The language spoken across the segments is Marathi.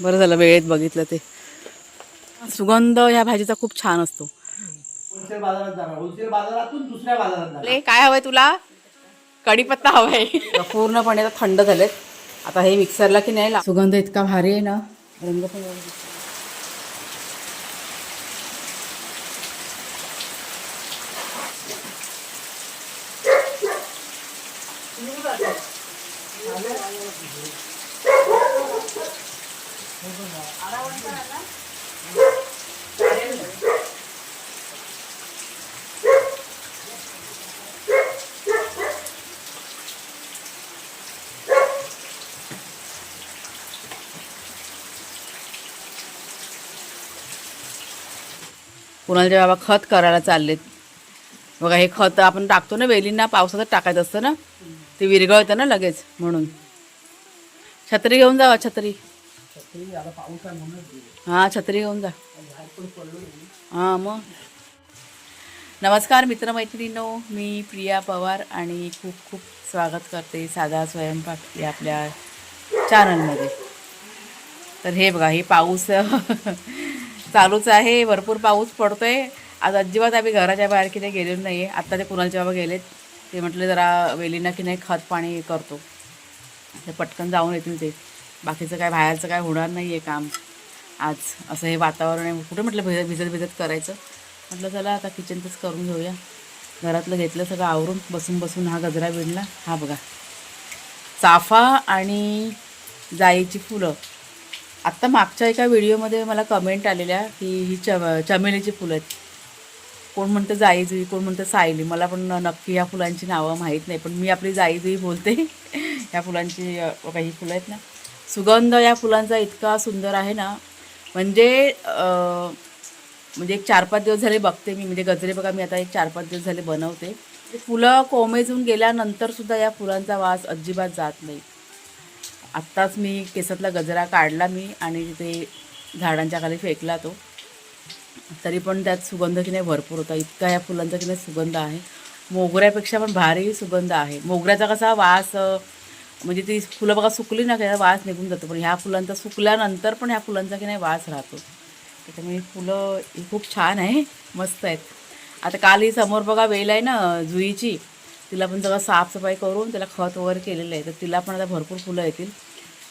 बरं झालं वेळेत बघितलं ते. सुगंध ह्या भाजीचा खूप छान असतो. होलसेल बाजारात जाणार. होलसेल बाजारातून दुसऱ्या बाजारात जाणार. ले काय हवंय तुला? कढीपत्ता हवाय. पूर्णपणे आता थंड झालेत. आता हे मिक्सरला की नाही ला- सुगंध इतका भारी आहे ना. रंग पण. कुणालचे बाबा खत करायला चाललेत. बघा हे खत आपण टाकतो ना वेलींना पावसातच टाकायचं असतं ना ते विरघळतं ना लगेच म्हणून. छत्री घेऊन जा छत्री. हां छत्री घेऊन जा. हां मग. नमस्कार मित्रमैत्रिणींनो. मी प्रिया पवार आणि खूप खूप स्वागत करते साधा स्वयंपाक या आपल्या चॅनलमध्ये तर हे बघा हे पाऊस चालूच आहे भरपूर पाऊस पडतो आहे आज अजिबात आम्ही घराच्या बाहेर की नाही गेलेलो नाही आहे आत्ता ते कुणालचे बाबा गेलेत ते म्हटले जरा वेलींना की नाही खत पाणी करतो. ते पटकन जाऊन येतील ते. बाकीचं काय बाहेरचं काय होणार नाही आहे काम. आज असं हे वातावरण आहे. कुठे म्हटलं भिजत भिजत भिजत करायचं? म्हटलं चला आता किचनचंच करून घेऊया. घरातलं घेतलं सगळं आवरून बसून बसून हा गजरा विणला. हा बघा. चाफा आणि जाईची फुलं. आत्ता मागच्या एका व्हिडिओमध्ये मला कमेंट आलेल्या की ही च चमेलीची फुलं आहेत. कोण म्हणतं जाईजुई कोण म्हणतं सायली. मला पण नक्की या फुलांची नावं माहीत नाही पण मी आपली जाईजुई बोलते. या फुलांची काही फुलं आहेत ना. सुगंध या फुलांचा इतका सुंदर आहे ना. म्हणजे म्हणजे एक चार पाच दिवस झाले बघते मी. म्हणजे गजरे बघा मी आता एक चार पाच दिवस झाले बनवते. ते फुलं कोमेजून गेल्यानंतरसुद्धा या फुलांचा वास अजिबात जात नाही. आत्ताच मी केसातला गजरा काढला मी आणि तिथे झाडांच्या खाली फेकला तो. तरी पण त्यात सुगंध की नाही भरपूर होता. इतका या फुलांचा की नाही सुगंध आहे. मोगऱ्यापेक्षा पण भारी सुगंध आहे. मोगऱ्याचा कसा वास म्हणजे ती फुलं बघा सुकली ना त्याचा वास निघून जातो. पण ह्या फुलांचा सुकल्यानंतर पण ह्या फुलांचा की नाही वास राहतो. त्याच्यामुळे फुलं ही खूप छान आहे. मस्त आहेत. आता काल ही समोर बघा वेल आहे ना जुईची. तिला पण जरा साफसफाई करून त्याला खत वगैरे केलेलं आहे. तर तिला पण आता भरपूर फुलं येतील.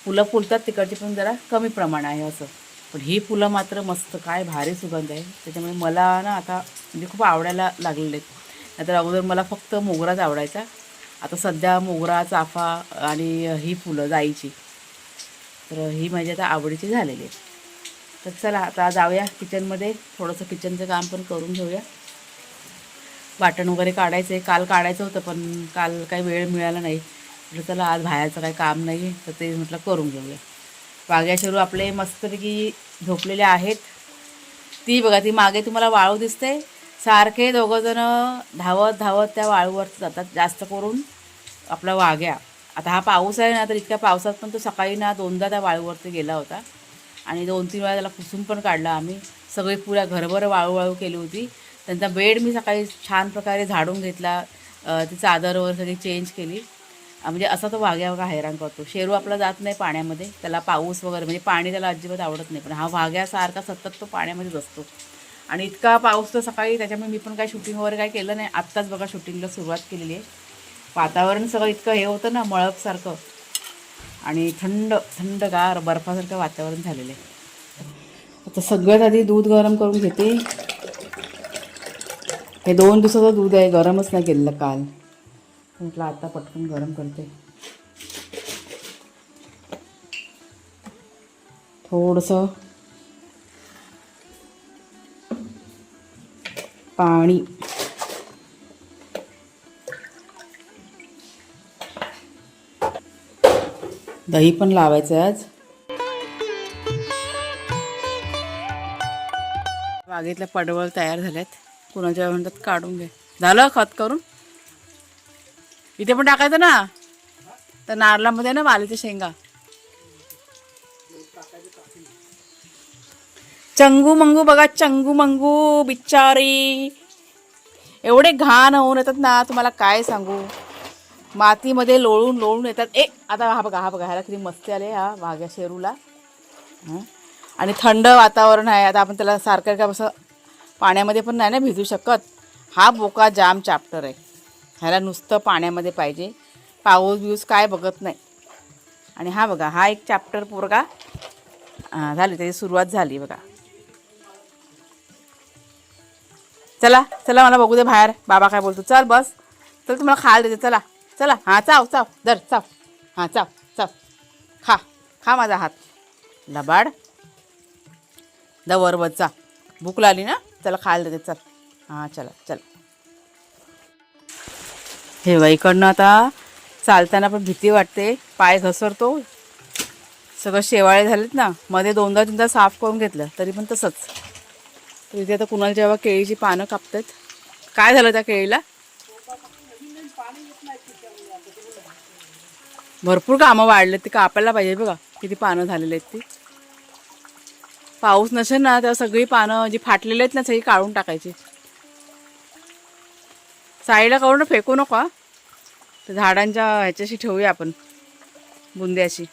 फुलं फुलतात तिकडची पण जरा कमी प्रमाण आहे असं. पण ही फुलं मात्र मस्त काय भारी सुगंध आहे. त्याच्यामुळे मला ना आता म्हणजे खूप आवडायला लागलेले आहेत. नाहीतर अगोदर मला फक्त मोगराच आवडायचा. आता सध्या मोगरा चाफा आणि ही फुलं जाईची. तर ही माझी आता आवडीची झालेली आहे. तर चला आता जाऊया किचनमध्ये थोडंसं किचनचं काम पण करून घेऊया. वाटण वगैरे काढायचं. आहे काल काढायचं होतं पण काल काही वेळ मिळाला नाही. म्हटलं चला आज बाहेरचं काही काम नाही तर ते म्हटलं करून घेऊया. वाघ्या शेरू आपले मस्तपैकी झोपलेले आहेत. ती बघा ती मागे तुम्हाला वाळू दिसते सारखे दोघंजणं धावत धावत त्या वाळूवर जातात जास्त करून आपला वाघ्या. आता हा पाऊस आहे ना तर इतक्या पावसात पण तो सकाळी ना दोनदा त्या वाळूवरती गेला होता. आणि दोन तीन वेळा त्याला पुसून पण काढला आम्ही. सगळी पुऱ्या घरभर वाळू वाळू केली होती. त्यांचा बेड मी सकाळी छान प्रकारे झाडून घेतला. तिचा ती वगैरे सगळी चेंज केली. म्हणजे असा तो वाघ्या वगैरे हैराण करतो. शेरू आपला जात नाही पाण्यामध्ये. त्याला पाऊस वगैरे म्हणजे पाणी त्याला अजिबात आवडत नाही. पण हा वाघ्यासारखा सतत तो पाण्यामध्येच असतो. आणि इतका पाऊस तर सकाळी त्याच्यामुळे मी पण काय शूटिंग वगैरे काही केलं नाही. आत्ताच बघा शूटिंगला सुरुवात केलेली आहे. वातावरण सगळं इतकं हे होतं ना मळपसारखं आणि थंड थंडगार बर्फासारखं वातावरण झालेलं आहे. आता सगळ्यात आधी दूध गरम करून घेते. हे दोन दिवसाचं दूध आहे गरमच नाही केलेलं काल. म्हटलं आता पटकन गरम करते. थोडंसं पाणी. दही पण लावायचं आहे आज. बागेतल्या पडवळ तयार झाल्यात. कुणाच्या म्हणतात काढून घे. झालं खत करून? इथे पण टाकायचं ना? तर नारळामध्ये ना वालीच्या शेंगा? चंगू मंगू बघा चंगू मंगू बिचारी एवढे घाण होऊन येतात ना तुम्हाला काय सांगू? मातीमध्ये लोळून लोळून येतात. ए आता हा बघा हा बघा ह्याला किती मस्ती आले हा वाघ्या शेरूला. आणि थंड वातावरण आहे. आता आपण त्याला सारखं काय असं पाण्यामध्ये पण नाही ना भिजू शकत. हा बोका जाम चॅप्टर आहे. ह्याला नुसतं पाण्यामध्ये पाहिजे. पाऊस बिऊस काय बघत नाही. आणि हा बघा हा एक चॅप्टर पोरगा झाली त्याची सुरुवात झाली बघा. चला चला मला बघू दे बाहेर. बाबा काय बोलतो चल बस. चल तुम्हाला खायला देते चला. चला हां चाव चाव. दर चाव. हां चाव चाव. खा खा माझा हात. लबाड. द चा भूक लागली ना? चला खायला देते चल. हां चला चल. हे इकडनं आता चालताना पण भीती वाटते. पाय घसरतो. सगळं शेवाळे झालेत ना. मध्ये दोनदा तीनदा साफ करून घेतलं तरी पण तसंच. तर इथे आता कुणाला जेव्हा केळीची पानं कापतात. काय झालं त्या केळीला? भरपूर कामं वाढलेत ते कापायला पाहिजे बघा. किती पानं झालेली आहेत ती. पाऊस नसेल ना तेव्हा सगळी पानं जी फाटलेली आहेत ना सगळी काढून टाकायची. साईडला काढून फेकू नको. त्या झाडांच्या ह्याच्याशी ठेवूया आपण बुंद्याशी.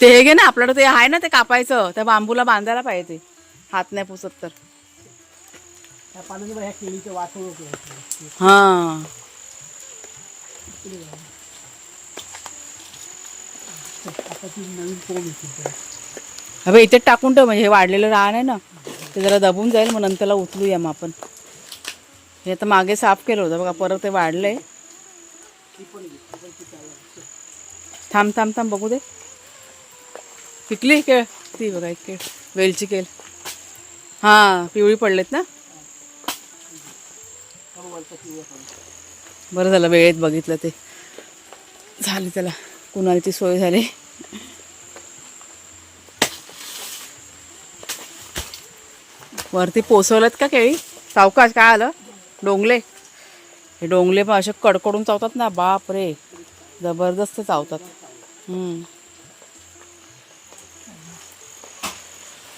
ते हे घे ना आपल्याकडं ते आहे ना ते कापायचं. त्या बांबूला बांधायला पाहिजे ते. हात नाही पुसत तर. हां. आता ती नवीन कोंब इथे टाकून ठेव म्हणजे हे वाढलेलं रान आहे ना ते जरा दबून जाईल मग नंतरला उचलूया मग आपण. हे आता मागे साफ केलं होतं बघा परत ते वाढलंय. थांब थांब थांब बघू दे. पिकली केळ? ती बघा एक केळ. वेलची केळ. हां पिवळी पडलेत ना? बरं झालं वेळेत बघितलं ते. झालं त्याला कुणालची सोय झाली? वरती पोचवलेत का केळी? सावकाश काय आलं? डोंगले. हे डोंगले पण असे कडकडून चावतात ना बाप रे जबरदस्त चावतात. हम्म.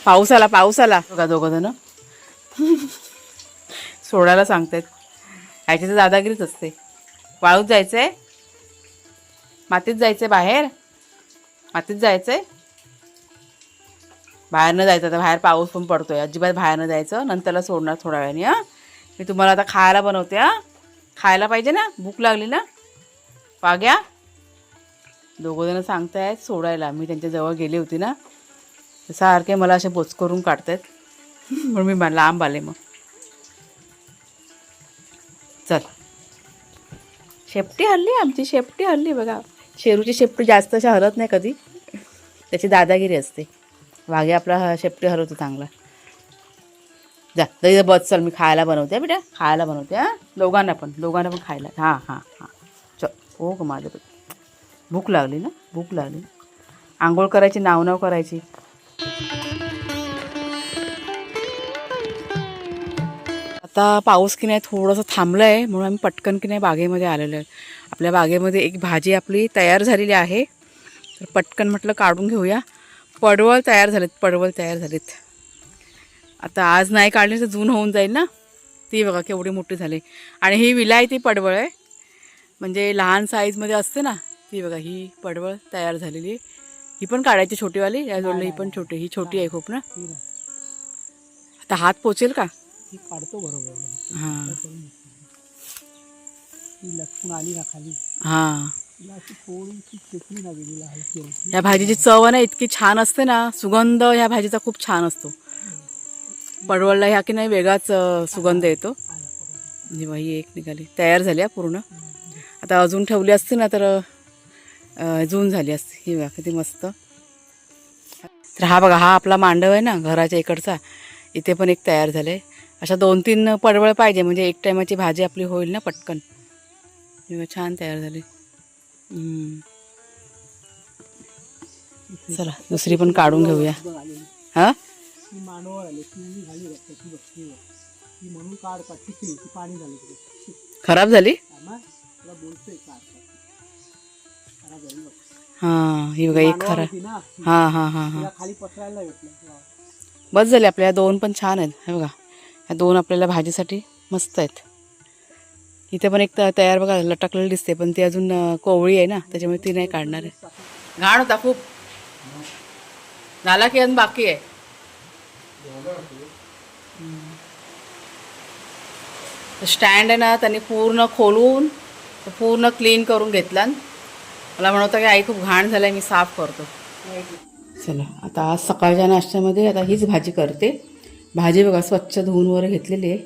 पाऊस आला पाऊस आला बघा दोघं जण सोडायला सांगतायत. ह्याची तर दादागिरीच असते. वाळूत जायचंय? मातीत जायचंय बाहेर? मातीत जायचंय? बाहेर न जायचं आता बाहेर पाऊस पण पडतोय. अजिबात बाहेर न जायचं नंतरला सोडणार थोड्या वेळाने हां? मी तुम्हाला आता खायला बनवते हां? खायला पाहिजे ना? भूक लागली ना? वाग्या दोघं जण सांगतायत सोडायला. मी त्यांच्याजवळ गेले गेली होती ना? सारखे मला असे बोच करून काढतायत. म्हणून मी लांब आले मग. चल. शेपटी हल्ली आमची शेपटी हल्ली बघा. शेरूची शेपटी जास्त अशा हरत नाही कधी. त्याची दादागिरी असते. वाघे आपला हा शेपटी हरवतो चांगला. जा दही बस चल मी खायला बनवते बेटा. खायला बनवते हां. दोघांना पण दोघांना पण खायला. हां हां हां. चल. हो ग माझं भूक लागली ना? भूक लागली आंघोळ करायची नाव नाव करायची. आता पाऊस की नाही थोडंसं थांबलं आहे म्हणून आम्ही पटकन की नाही बागेमध्ये आलेलो आहे. आपल्या बागेमध्ये एक भाजी आपली तयार झालेली आहे. तर पटकन म्हटलं काढून घेऊया. पडवळ तयार झालेत पडवळ तयार झालेत. आता आज नाही काढली तर जून होऊन जाईल ना? ती बघा केवढी मोठी झाली. आणि ही विलायती पडवळ आहे. म्हणजे लहान साईजमध्ये असते ना ती बघा ही पडवळ तयार झालेली आहे. ही पण काढायची छोटीवाली या जोडलं ही पण छोटी ही छोटी आहे खूप ना. आता हात पोचेल का? काढतो बरोबर. हां. ती लटकून आली ना खाली. हां. तिला अशी थोडीशी चेपली ना गेलेली हलकी हलकी या भाजीची चव आहे ना इतकी छान असते ना सुगंध ह्या भाजीचा खूप छान असतो. पडवळला ह्या की नाही वेगळाच सुगंध येतो. जेव्हा ही एक निघाली. तयार झाली पूर्ण. आता अजून ठेवली असती ना तर जून झाली असती. ही बघा किती मस्त. तर हा बघा हा आपला मांडव आहे ना घराच्या इकडचा. इथे पण एक तयार झाले अशा दोन तीन पडवळ पाहिजे. म्हणजे एक टायमाची भाजी आपली होईल ना पटकन. छान तयार झाली. चला दुसरी पण काढून घेऊया. हा? खराब झाली? खराब हां ही बघा एक मानवळ खरा होती ना. हां हां हां हां. बस झाले आपल्या दोन पण छान आहेत. हे बघा. ह्या दोन आपल्याला भाजीसाठी मस्त आहेत. इथे पण एक तयार बघा लटकलेली दिसते पण ती अजून कोवळी आहे ना त्याच्यामुळे ती नाही काढणार आहे. घाण होता खूप. झाला की अजून बाकी आहे? स्टँड आहे ना त्यांनी पूर्ण खोलून पूर्ण क्लीन करून घेतला. मला म्हणत होता की आई खूप घाण झालाय मी साफ करतो. चला आता आज सकाळच्या नाश्त्यामध्ये आता हीच भाजी करते. भाजी बघा स्वच्छ धुवून वगैरे घेतलेली आहे.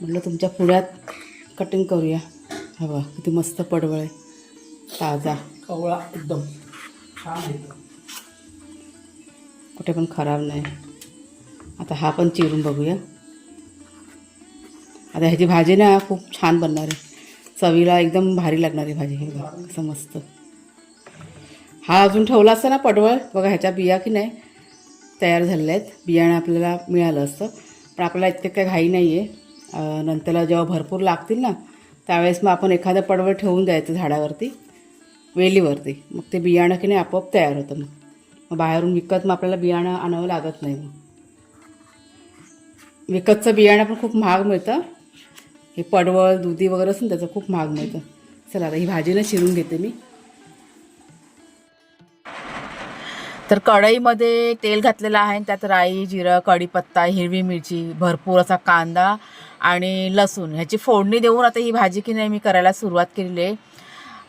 म्हटलं तुमच्या पुण्यात कटिंग करूया. हा बघा किती मस्त पडवळ आहे. ताजा. कवळा एकदम. छान कुठे पण खराब नाही. आता हा पण चिरून बघूया. आता ह्याची भाजी ना खूप छान बनणार आहे. चवीला एकदम भारी लागणार भाजी. हे बघा कसं मस्त. हा अजून ठेवला असता ना पडवळ? बघा ह्याच्या बिया की नाही? तयार झालेल्या आहेत बियाणं आपल्याला मिळालं असतं. पण आपल्याला इतके काही घाई नाही आहे नंतरला जेव्हा भरपूर लागतील ना त्यावेळेस मग आपण एखादं पडवळ ठेवून द्यायचं झाडावरती वेलीवरती. मग ते बियाणं की नाही आपोआप तयार होतं मग. मग बाहेरून विकत मग आपल्याला बियाणं आणावं लागत नाही मग. विकतचं बियाणं पण खूप महाग मिळतं. हे पडवळ दुधी वगैरे असं त्याचं खूप महाग मिळतं. चला आता ही भाजीनं शिरून घेते मी. तर कढईमध्ये तेल घातलेलं आहे आणि त्यात राई जिरं कढीपत्ता हिरवी मिरची भरपूर असा कांदा आणि लसूण. ह्याची फोडणी देऊन आता ही भाजी की नाही मी करायला सुरुवात केलेली आहे.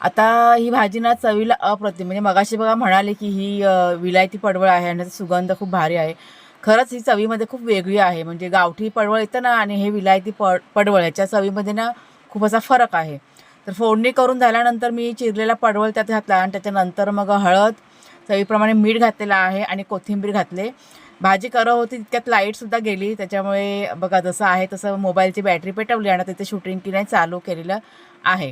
आता ही भाजी ना चवीला अप्रतिम. म्हणजे मगाशी बघा म्हणाले की ही विलायती पडवळ आहे आणि त्याचा सुगंध खूप भारी आहे. खरंच ही चवीमध्ये खूप वेगळी आहे. म्हणजे गावठी पडवळ येतं ना आणि हे विलायती पड पडवळ ह्याच्या चवीमध्ये ना खूप असा फरक आहे. तर फोडणी करून झाल्यानंतर मी चिरलेला पडवळ त्यात घातला आणि त्याच्यानंतर मग हळद चवीप्रमाणे मीठ घातलेलं आहे आणि कोथिंबीर घातले. भाजी करत होती तितक्यात लाईटसुद्धा गेली. त्याच्यामुळे बघा जसं आहे तसं मोबाईलची बॅटरी पेटवली आणि तिथे शूटिंग की नाही चालू केलेलं आहे.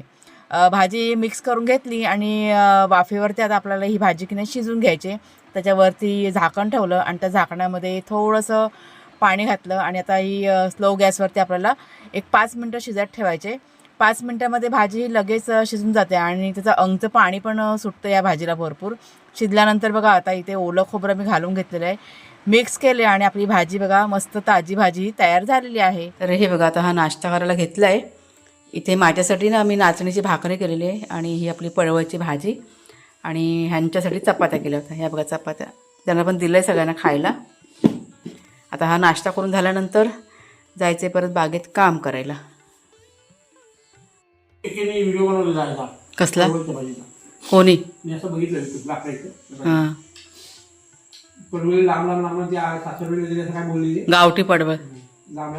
भाजी मिक्स करून घेतली आणि वाफेवरती आता आपल्याला ही भाजी की नाही शिजून घ्यायची. त्याच्यावरती झाकण ठेवलं आणि त्या झाकणामध्ये थोडंसं पाणी घातलं आणि आता ही स्लो गॅसवरती आपल्याला एक पाच मिनटं शिजत ठेवायचे. पाच मिनटामध्ये भाजी ही लगेच शिजून जाते आणि त्याचं अंगचं पाणी पण सुटतं या भाजीला भरपूर. शिजल्यानंतर बघा आता इथे ओलं खोबरं मी घालून घेतलेलं आहे. मिक्स केले आणि आपली भाजी बघा मस्त ताजी भाजी तयार झालेली आहे. तर हे बघा आता हा नाश्ता करायला घेतला आहे इथे माझ्यासाठी ना मी नाचणीची भाकरी केलेली आहे आणि ही आपली पळवळची भाजी आणि ह्यांच्यासाठी चपात्या केल्या होत्या. ह्या बघा चपात्या. त्यांना पण दिलं आहे सगळ्यांना खायला. आता हा नाश्ता करून झाल्यानंतर जायचे परत बागेत काम करायला. एकेने व्हिडिओ बनवलेला आहे का कसला? भाजीचा कोणी? मी असं बघितलं आपल्या इथे हां. लांब लांब लांब सासरवेळी दिली असं काय बोललेली गावठी पडवळ. लांब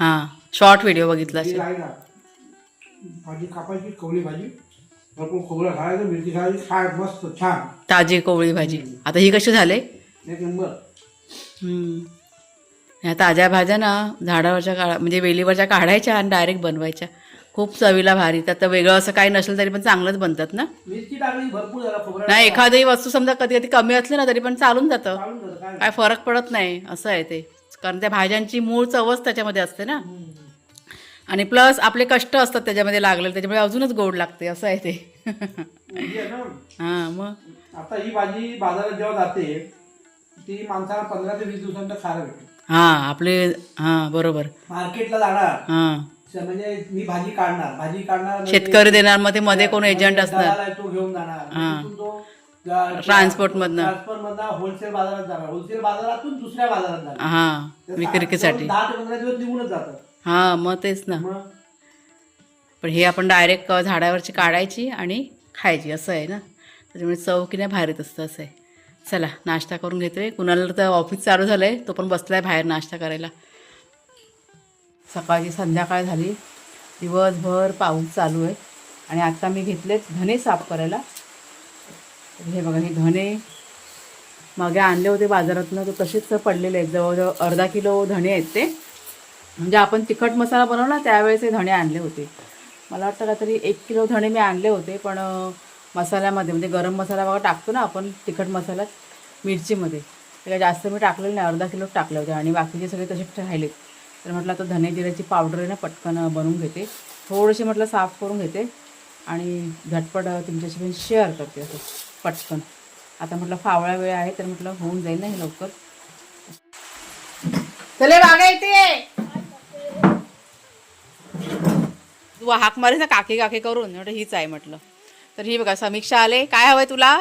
हां. शॉर्ट व्हिडिओ बघितला ती असेल. आहे ना भाजी कापायची कवली भाजी. भरपूर खोबरं घालायचं मिरची घालायची खाय मस्त छान. ताजी कोवळी भाजी. आता ही कशी झाले? एक नंबर. हम्म. ह्या ताज्या भाज्या ना झाडावरच्या काढा म्हणजे वेलीवरच्या काढायच्या आणि डायरेक्ट बनवायच्या. खूप चवीला भारी. तर वेगळं असं काही नसेल तरी पण चांगलंच बनतात ना? नाही एखादी वस्तू समजा कधी कधी कमी असली ना तरी पण चालून जातं. काय? फरक पडत नाही असं आहे ते. कारण त्या भाज्यांची मूळ चवच त्याच्यामध्ये असते ना? आणि प्लस आपले कष्ट असतात त्याच्यामध्ये लागलेले त्याच्यामुळे अजूनच गोड लागते असं आहे ते. म्हणजे हां मग? आता ही भाजी बाजारात जेव्हा जाते ती माणसाला पंधरा ते वीस दिवसांना खायला भेटते. हां आपले हां बरोबर. मार्केटला जाणार हां. म्हणजे मी भाजी काढणार. भाजी काढणार म्हणजे शेतकरी देणार मग ते मध्ये कोण एजंट असणार? दलाल आहे, तो घेऊन जाणार. हा. तिथून तो जा- ट्रान्सपोर्टमधनं. ट्रान्सपोर्टमधनं होलसेल बाजारात जाणार. होलसेल बाजारातून दुसऱ्या बाजारात जाणार. हां विक्रीसाठी. दहा ते पंधरा दिवस निघूनच जातात. हां मग तेच ना. पण हे आपण डायरेक्ट झाडावरची काढायची आणि खायची असं आहे ना? त्याच्यामुळे चव की नाही भारीत असतं असं आहे. चला नाश्ता करून घेतोय. कुणाला तर ऑफिस चालू झालं आहे तो पण बसला आहे बाहेर नाश्ता करायला. सकाळची संध्याकाळ झाली. दिवसभर पाऊस चालू आहे. आणि आत्ता मी घेतलेत धने साफ करायला. हे बघा हे धणे मागे आणले होते बाजारातनं. तर तसेच पडलेले आहेत. जवळजवळ अर्धा किलो धणे आहेत ते. म्हणजे आपण तिखट मसाला बनवला त्यावेळेस हे धणे आणले होते. मला वाटतं काहीतरी एक किलो धणे मी आणले होते पण मसाल्यामध्ये म्हणजे गरम मसाला वगैरे टाकतो ना आपण तिखट मसाल्यात मिरचीमध्ये. ते जास्त मी टाकलेलं नाही. अर्धा किलो टाकले होते. आणि बाकीचे सगळे तसेच राहिलेत तर म्हटलं आता धने जिऱ्याची पावडर आहे ना पटकन बनवून घेते. थोडेसे म्हटलं साफ करून घेते आणि झटपट तुमच्याशी पण शेअर करते असं पटकन. आता म्हटलं फावळा वेळ आहे तर म्हटलं होऊन जाईल ना हे लवकर. चले बागा येते तू हाक मारीस ना काके काके करून. म्हटलं हीच आहे म्हटलं. तर ही बघा समीक्षा आले. काय हवंय तुला?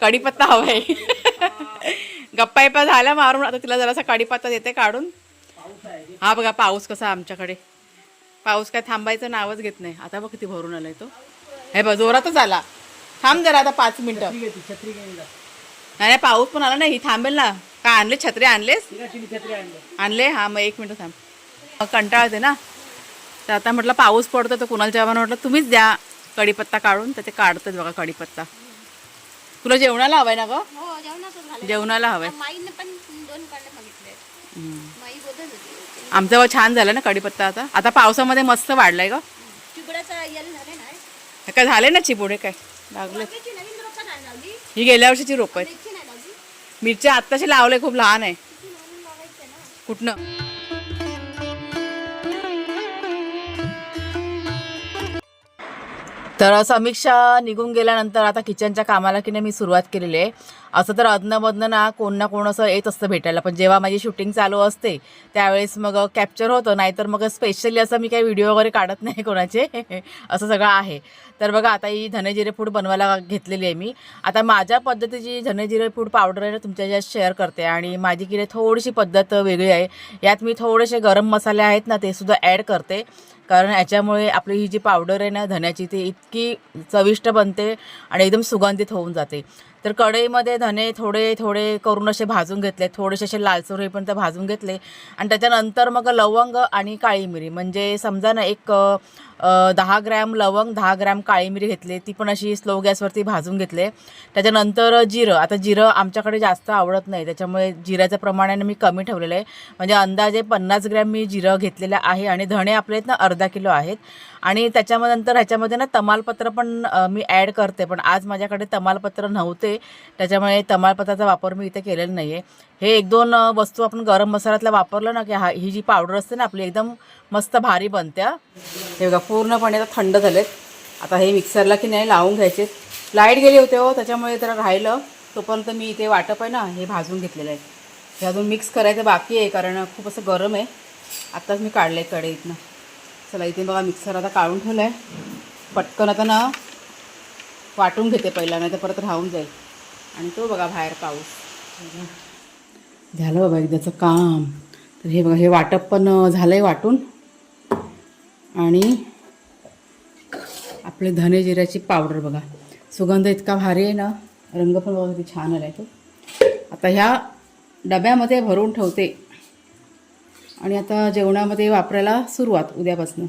कढीपत्ता हवाय. गप्पा झाला झाल्या मारून. आता तिला जरासा कढीपत्ता देते काढून. हा बघा पाऊस कसा आमच्याकडे. पाऊस काय थांबायचं नावच घेत नाही. आता बघ किती भरून आलाय तो. हे बघ जोरातच आला. थांब जरा आता पाच मिनिटं. छत्री घेते छत्री घेऊन जा. नाही नाही, पाऊस पण आला नाही. ही थांबेल ना. काय आणले? छत्री आणलेस? आणली. आणले? हा मग एक मिनिट थांब. मग कंटाळते ना. तर आता म्हटलं पाऊस पडतो तर कुणाला जेवण म्हटलं तुम्हीच द्या कढीपत्ता काढून. तर ते काढतात बघा कढीपत्ता. तुला जेवणाला हवाय ना ग? हो जेवणाला हवाय. दोन काढले मागितले माई बोलत होती आमचं बघ छान झालं ना कढीपत्ता आता. आता पावसामध्ये मस्त वाढलाय ग. चिगडाचा यल झाले ना? हे काय झाले ना चिपुडे काय? लागले. त्याची नवीन रोपं नाही लावली? ही गेल्या वर्षीची रोप आहेत. त्याची नाही लावली? मिरच्या आत्ताशी लावले खूप लहान आहे. ती नवीन लावायचं ना? कुठनं? तर समीक्षा निघून गेल्यानंतर आता किचनच्या कामाला की नाही मी सुरुवात केलेली आहे. असं तर अदनमधनं ना कोण ना कोण असं येत असतं भेटायला. पण जेव्हा माझी शूटिंग चालू असते त्यावेळेस मग कॅप्चर होतं. नाहीतर मग स्पेशली असं मी काही व्हिडिओ वगैरे काढत नाही कोणाचे. असं सगळं आहे. तर बघा आता ही धनेजिरे फूड बनवायला घेतलेली आहे मी. आता माझ्या पद्धतीची धनेजिरे फूड पावडर आहे ना तुमच्या ज्यात शेअर करते. आणि माझी की थोडीशी पद्धत वेगळी आहे. यात मी थोडेसे गरम मसाले आहेत ना ते सुद्धा ॲड करते. कारण याच्यामुळे आपली ही जी पावडर आहे ना धन्याची ती इतकी चविष्ट बनते आणि एकदम सुगंधित होऊन जाते. तर कढईमध्ये धने थोडे थोडे करून असे भाजून घेतले. थोडेसे असे लालसर होईपर्यंत भाजून घेतले. आणि त्याच्यानंतर मग लवंग आणि काळी मिरी. म्हणजे समजा ना एक दहा ग्रॅम लवंग दहा ग्रॅम काळी मिरी घेतली. ती पण अशी स्लो गॅसवरती भाजून घेतले. त्याच्यानंतर जिरं. आता जिरं आमच्याकडे जास्त आवडत नाही. त्याच्यामुळे जिऱ्याचं प्रमाण आहे ना मी कमी ठेवलेलं आहे. म्हणजे अंदाजे पन्नास ग्रॅम मी जिरं घेतलेलं आहे आणि धणे आपले आहेत ना अर्धा किलो आहेत. आणि त्याच्यामध्ये नंतर ह्याच्यामध्ये ना तमालपत्र पण मी ॲड करते. पण आज माझ्याकडे तमालपत्र नव्हते. त्याच्यामुळे तमालपत्राचा वापर मी इथे केलेला नाही आहे हे एक दोन वस्तू आपण गरम मसाल्यातला वापरलं ना की हा ही जी पावडर असते ना आपली एकदम मस्त भारी बनत्या. हे बघा पूर्णपणे आता थंड झालेत. आता हे मिक्सरला की नाही लावून घ्यायचे लाइट गेली होते हो त्याच्यामुळे जरा राहिलं. तोपर्यंत मी इथे वाटप आहे ना हे भाजून घेतलेलं आहे. हे अजून मिक्स करायचं बाकी आहे कारण खूप असं गरम आहे. आत्ताच मी काढलं आहे कढईतनं. चला इथे बघा मिक्सर आता काढून ठेवलं आहे पटकन आता ना वाटून घेते पहिला नाही तर परत राहून जाईल. आणि तो बघा बाहेर पाऊस. झालं बाबा एकदाचं काम. तर हे बघा हे वाटप पण झालं आहे वाटून. आणि आपले धने जिऱ्याची पावडर बघा. सुगंध इतका भारी आहे ना रंग पण बघा किती छान आला आहे तो. आता ह्या डब्यामध्ये भरून ठेवते. आणि आता जेवणामध्ये वापरायला सुरुवात उद्यापासून.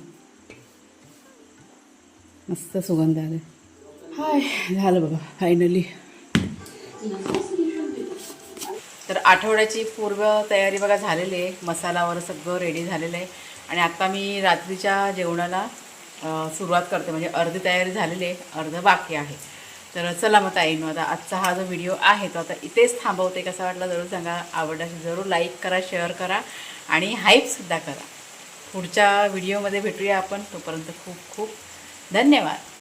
मस्त सुगंध आले हाय झालं बघा फायनली तर आठवड्याची पूर्व तयारी बघा झालेली आहे. मसालावर सगळं रेडी झालेलं आहे. आणि आत्ता मी रात्रीच्या जेवणाला सुरुवात करते. म्हणजे अर्धी तयारी झालेली आहे. अर्ध बाकी आहे. तर चला मग ताईनो आता आजचा हा जो व्हिडिओ आहे तो आता इथेच थांबवते. कसा वाटला जरूर सांगा. आवडला जरूर लाईक करा शेअर करा आणि हाईपसुद्धा करा. पुढच्या व्हिडिओमध्ये भेटूया आपण. तोपर्यंत खूप खूप धन्यवाद.